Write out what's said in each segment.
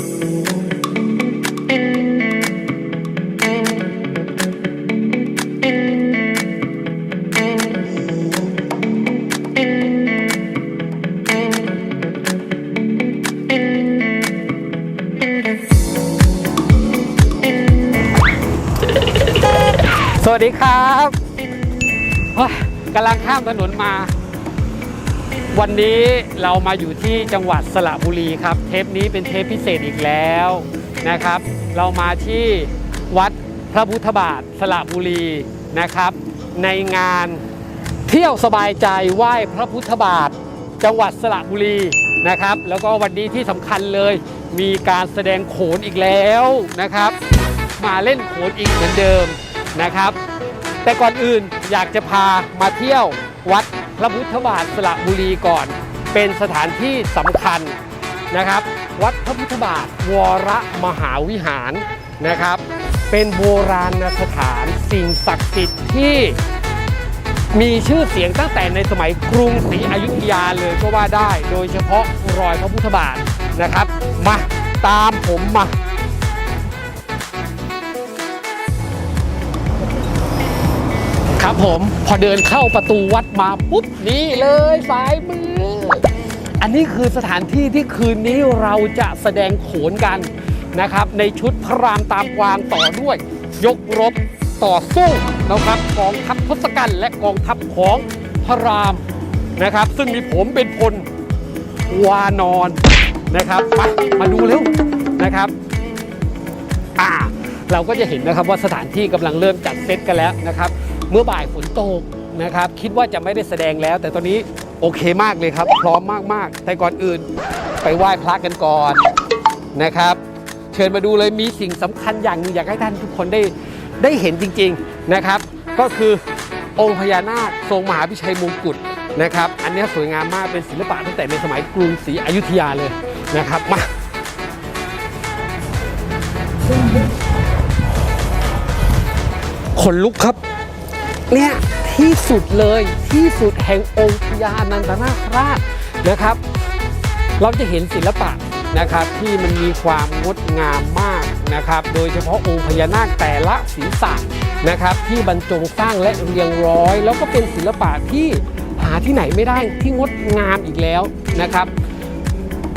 สวัสดีครับกำลังข้ามถนนมา วันนี้เรามาอยู่ที่จังหวัดสระบุรีครับ เทปนี้เป็นเทปพิเศษอีกแล้วนะครับ เรามาที่วัดพระพุทธบาทสระบุรีนะครับ ในงานเที่ยวสบายใจไหว้พระพุทธบาท จังหวัดสระบุรีนะครับ แล้วก็วันนี้ที่สำคัญเลยมีการแสดงโขนอีกแล้วนะครับ มาเล่นโขนอีกเหมือนเดิมนะครับ แต่ก่อนอื่นอยากจะพามาเที่ยววัด พระพุทธบาทสระบุรีก่อน เป็นสถานที่สำคัญนะครับ วัดพระพุทธบาทวรมหาวิหารนะครับ เป็นโบราณสถานสิ่งศักดิ์สิทธิ์ที่มีชื่อเสียงตั้งแต่ในสมัยกรุงศรีอยุธยาเลยก็ว่าได้ โดยเฉพาะรอยพระพุทธบาทนะครับ มาตามผมมา ครับผมพอเดินเข้าประตูวัดมาปุ๊บนี่เลยสายมือ อันนี้คือสถานที่ที่คืนนี้เราจะแสดงโขนกันนะครับ ในชุดพระรามตามกวางต่อด้วย ยกรบต่อสู้นะครับกองทัพทศกัณฐ์และกองทัพของพระรามนะครับ ซึ่งมีผมเป็นพลวานอนนะครับไปมาดูเร็วนะครับอ่าเราก็จะเห็นนะครับว่าสถานที่กำลังเริ่มจัดเซตกันแล้วนะครับ เมื่อบ่ายฝนตกนะครับ คิดว่าจะไม่ได้แสดงแล้ว แต่ตอนนี้โอเคมากเลยครับ พร้อมมากๆ แต่ก่อนอื่น ไปไหว้พระกันก่อนนะครับ เชิญมาดูเลยมีสิ่งสำคัญอย่างหนึงอยากให้ท่านทุกคนได้ได้เห็นจริง ๆนะครับ ก็คือองค์พญานาคทรงมหาพิชัยมงกุฎนะครับ อันนี้สวยงามมากเป็นศิลปะตั้งแต่ในสมัยกรุงศรีอยุธยาเลยนะครับมา ขนลุกครับ เนี่ยที่สุดเลยที่สุดแห่งองค์พญานันตนาคราชนะครับ เราจะเห็นศิลปะนะครับที่มันมีความงดงามมากนะครับ โดยเฉพาะองค์พญานาคแต่ละศีรษะนะครับ ที่บรรจงสร้างและเรียงร้อย แล้วก็เป็นศิลปะที่หาที่ไหนไม่ได้ที่งดงามอีกแล้วนะครับ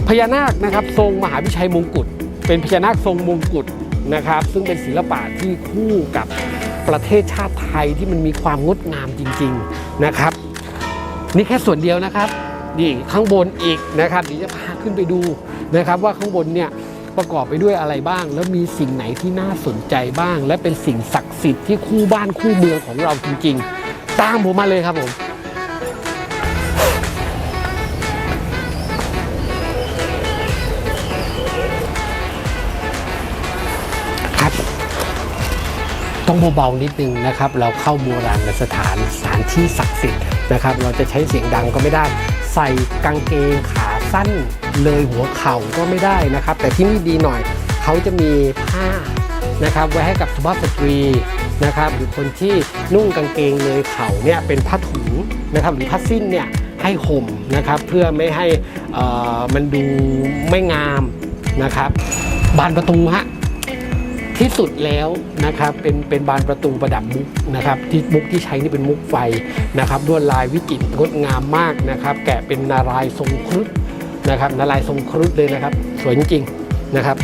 พญานาคนะครับทรงมหาวิชัยมงกุฎเป็นพญานาคทรงมงกุฎนะครับ ซึ่งเป็นศิลปะที่คู่กับ ประเทศชาติไทยที่มันมีความงดงามจริง ๆนะครับ นี่แค่ส่วนเดียวนะครับนี่ข้างบนอีกนะครับเดี๋ยวจะพาขึ้นไปดูนะครับ ว่าข้างบนเนี่ยประกอบไปด้วยอะไรบ้าง แล้วมีสิ่งไหนที่น่าสนใจบ้าง และเป็นสิ่งศักดิ์สิทธิ์ที่คู่บ้านคู่เมืองของเราจริง ๆ ตามผมมาเลยครับผม ต้องเบาๆนิดนึงนะครับ เราเข้าโบราณสถานสถานที่ศักดิ์สิทธิ์นะครับ เราจะใช้เสียงดังก็ไม่ได้ ใส่กางเกงขาสั้นเลยหัวเข่าก็ไม่ได้นะครับ แต่ที่นี่ดีหน่อย เขาจะมีผ้านะครับไว้ให้กับสุภาพสตรีนะครับ หรือคนที่นุ่งกางเกงเลยเข่าเนี่ยเป็นผ้าถุงนะครับหรือผ้าสิ้นเนี่ยให้ห่มนะครับเพื่อไม่ให้อ่อมันดูไม่งามนะครับ บานประตูฮะ ที่สุดแล้วนะครับเป็นเป็นบานประตูประดับมุกนะครับที่มุกที่ใช้นี่เป็นมุกไฟนะครับลวดลายวิจิตรงดงามมากนะครับ แกะเป็นนารายทรงครุฑนะครับนารายทรงครุฑเลยนะครับ สวยจริงๆนะครับ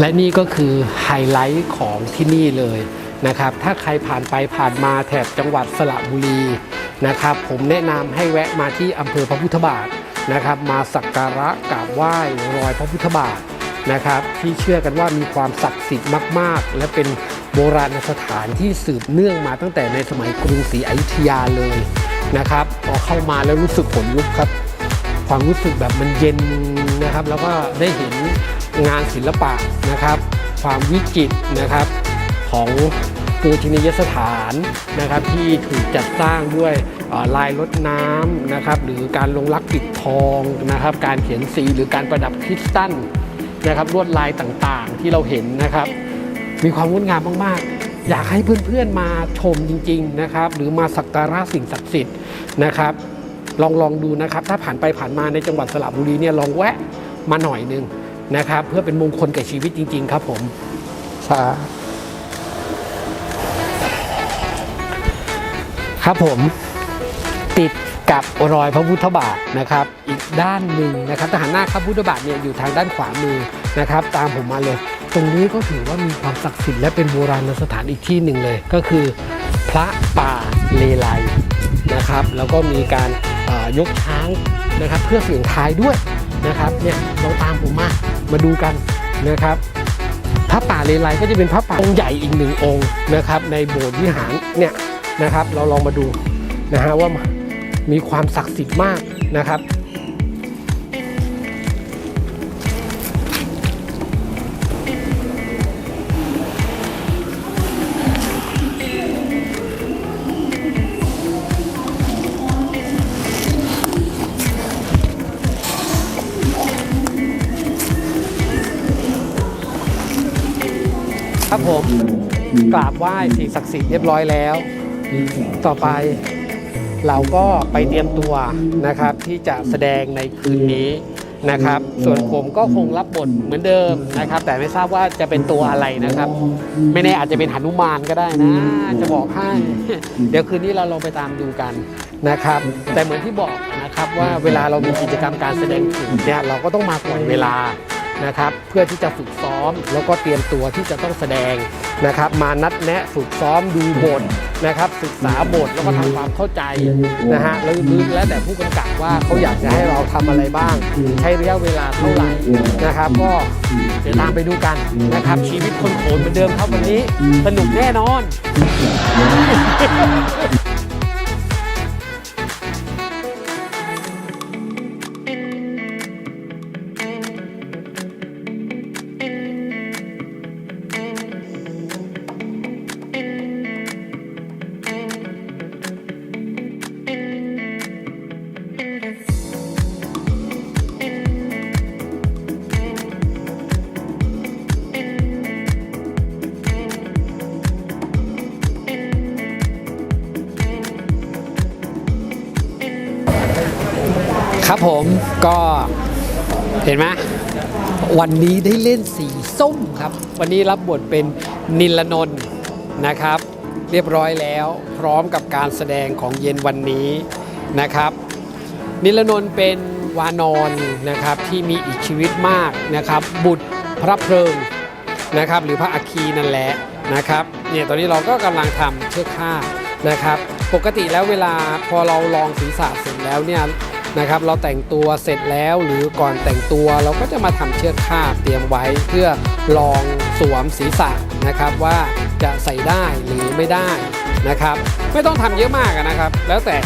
และนี่ก็คือไฮไลท์ของที่นี่เลยนะครับ ถ้าใครผ่านไปผ่านมาแถบจังหวัดสระบุรีนะครับ ผมแนะนำให้แวะมาที่อำเภอพระพุทธบาทนะครับ มาสักการะกราบไหว้รอยพระพุทธบาทนะครับ ที่เชื่อกันว่ามีความศักดิ์สิทธิ์มาก ๆ และเป็นโบราณสถานที่สืบเนื่องมาตั้งแต่ในสมัยกรุงศรีอยุธยาเลยนะครับพอเข้ามาแล้วรู้สึกขนลุกครับ ความรู้สึกแบบมันเย็นนะครับ แล้วก็ได้เห็น งานศิลปะนะครับ ความวิจิตรนะครับของปูชนียสถานนะครับ ที่ถูกจัดสร้างด้วยลายรถน้ำนะครับ หรือการลงรักปิดทองนะครับ การเขียนสีหรือการประดับคริสตัลนะครับลวดลายต่างๆที่เราเห็นนะครับ มีความงดงามมากๆ อยากให้เพื่อนๆมาชมจริง ๆนะครับ หรือมาสักการะสิ่งศักดิ์สิทธิ์นะครับ ลองลองดูนะครับ ถ้าผ่านไปผ่านมาในจังหวัดสระบุรีเนี่ยลองแวะมาหน่อยนึง นะครับ เพื่อเป็นมงคลแก่ชีวิตจริง ๆ ครับผมสาครับผมติดกับรอยพระพุทธบาทนะครับ อีกด้านหนึ่งนะครับทหารหน้าพระพุทธบาทเนี่ยอยู่ทางด้านขวามือนะครับ ตามผมมาเลย ตรงนี้ก็ถือว่ามีความศักดิ์สิทธิ์และเป็นโบราณสถานอีกที่หนึ่งเลย ก็คือพระป่าเลไลนะครับ แล้วก็มีการยกช้างนะครับ เพื่อเสี่ยงทายด้วยนะครับเนี่ยลองตามผมมา มาดูกันนะครับพระป่าเลไลก็จะเป็นพระป่าองค์ใหญ่อีกหนึ่งองค์นะครับในโบสถ์วิหารเนี่ยนะครับ เราลองมาดูนะฮะว่ามีความศักดิ์สิทธิ์มากนะครับ ผมกราบไหว้สิ่งศักดิ์สิทธิ์เรียบร้อยแล้ว ต่อไปเราก็ไปเตรียมตัวนะครับที่จะแสดงในคืนนี้นะครับ ส่วนผมก็คงรับบทเหมือนเดิมนะครับ แต่ไม่ทราบว่าจะเป็นตัวอะไรนะครับ ไม่แน่อาจจะเป็นหนุมานก็ได้นะ จะบอกให้เดี๋ยวคืนนี้เราลองไปตามดูกันนะครับ แต่เหมือนที่บอกนะครับว่าเวลาเรามีกิจกรรมการแสดงโขนเนี่ยเราก็ต้องมาก่อนเวลา นะครับเพื่อที่จะฝึกซ้อม แล้วก็เตรียมตัวที่จะต้องแสดงนะครับมานัดแนะฝึกซ้อมดูบทนะครับศึกษาบทแล้วก็ทำความเข้าใจนะฮะแล้วแล้วแต่ผู้กำกับว่าเขาอยากจะให้เราทำอะไรบ้าง ใช้ระยะเวลาเท่าไหร่นะครับ ก็เดี๋ยวตามไปดูกันนะครับ ชีวิตคนโขนเหมือนเดิมครับวันนี้ สนุกแน่นอน เห็นไหมวันนี้ได้เล่นสีส้มครับ วันนี้รับบทเป็นนิลนนท์นะครับ เรียบร้อยแล้วพร้อมกับการแสดงของเย็นวันนี้นะครับ นิลนนท์เป็นวานอนนะครับที่มีอีกชีวิตมากนะครับ บุตรพระเพลิงนะครับ หรือพระอัคคีนั่นแหละนะครับเนี่ยตอนนี้เราก็กำลังทำเชือกผ้านะครับ ปกติแล้วเวลาพอเราลองศีรษะเสร็จแล้วเนี่ย นะครับเราแต่งตัวเสร็จแล้วหรือก่อนแต่งตัวเราก็จะมาทำเชือกผ้าเตรียมไว้เพื่อลองสวมศีรษะนะครับว่าจะใส่ได้หรือไม่ได้นะครับ ไม่ต้องทำเยอะมากนะครับ แล้วแต่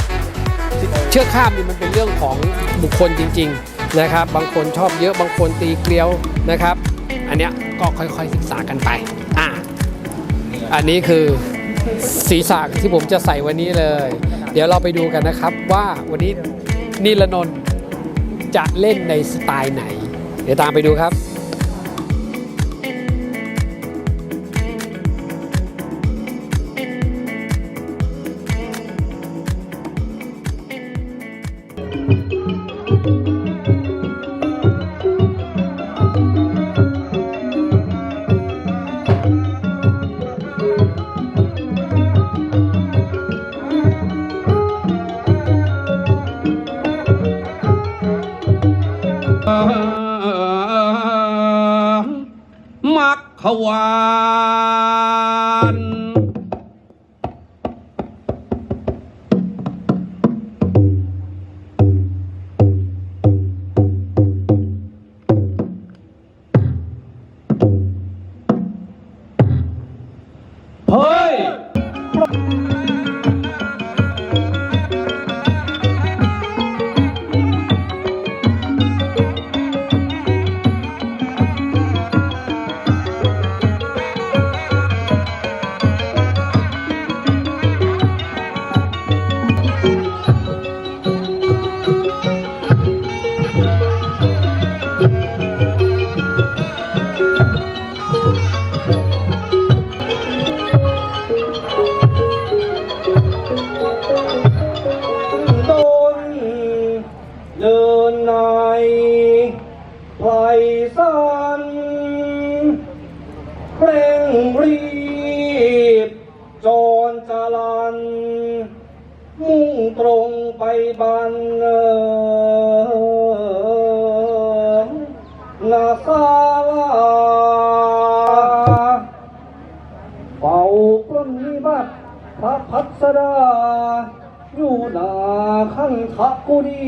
เชือกข้ามนี่มันเป็นเรื่องของบุคคลจริง ๆนะครับ บางคนชอบเยอะบางคนตีเกลียวนะครับ อันเนี้ยก็ค่อยๆศึกษากันไปอะอันนี้คือศีรษะที่ผมจะใส่วันนี้เลย เดี๋ยวเราไปดูกันนะครับว่าวันนี้ นิลนนท์จะเล่นในสไตล์ไหน เดี๋ยวตามไปดูครับ ปล้นวิบัตพระพัสดาอยู่นาข้างทะกุดี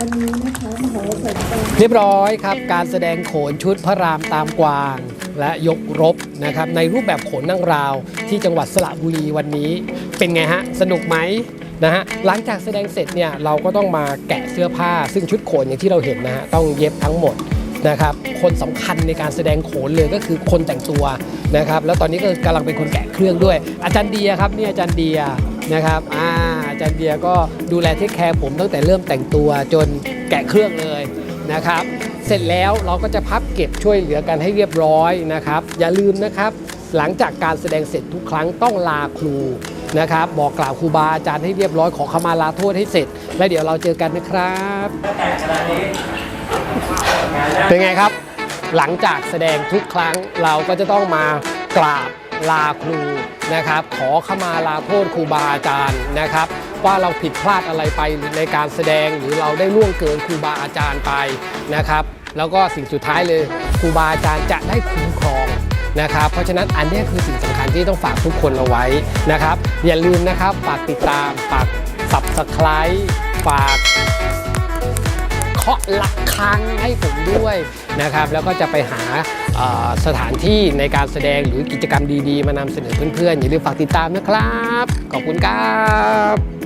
วันนี้นะคะมหสพการเรียบร้อยครับ การแสดงโขนชุดพระรามตามกวาง และยกรบนะครับในรูปแบบโขนนั่งราว ที่จังหวัดสระบุรีวันนี้ เป็นไงฮะ สนุกไหมนะฮะหลังจากแสดงเสร็จเนี่ยเราก็ต้องมาแกะเสื้อผ้า ซึ่งชุดโขนอย่างที่เราเห็นนะฮะต้องเย็บทั้งหมดนะครับคนสำคัญในการแสดงโขนเลยก็คือคนแต่งตัวนะครับแล้วตอนนี้ก็กำลังเป็นคนแกะเครื่องด้วย อาจารย์เดียครับนี่อาจารย์เดียนะครับอ่า อาจารย์เดียก็ดูแลเทคแคร์ผมตั้งแต่เริ่มแต่งตัวจนแกะเครื่องเลยนะครับ เสร็จแล้วเราก็จะพับเก็บช่วยเหลือกันให้เรียบร้อยนะครับ อย่าลืมนะครับ หลังจากการแสดงเสร็จทุกครั้งต้องลาครูนะครับ บอกกล่าวครูบาอาจารย์ให้เรียบร้อยขอขมาลาโทษให้เสร็จ แล้วเดี๋ยวเราเจอกันนะครับเป็นไงครับ หลังจากแสดงทุกครั้งเราก็จะต้องมากราบลาครูนะครับ ขอขมาลาโทษครูบาอาจารย์นะครับ ว่าเราผิดพลาดอะไรไปในการแสดงหรือเราได้ล่วงเกินครูบาอาจารย์ไปนะครับ แล้วก็สิ่งสุดท้ายเลยครูบาอาจารย์จะได้คุ้มครองนะครับเพราะฉะนั้นอันนี้คือสิ่งสำคัญที่ต้องฝากทุกคนเอาไว้นะครับ อย่าลืมนะครับฝากติดตามฝาก subscribe ฝากเคาะหละครังให้ผมด้วยนะครับ แล้วก็จะไปหาสถานที่ในการแสดงหรือกิจกรรมดีๆ มานำเสนอเพื่อนๆ อย่าลืมฝากติดตามนะครับ ขอบคุณครับ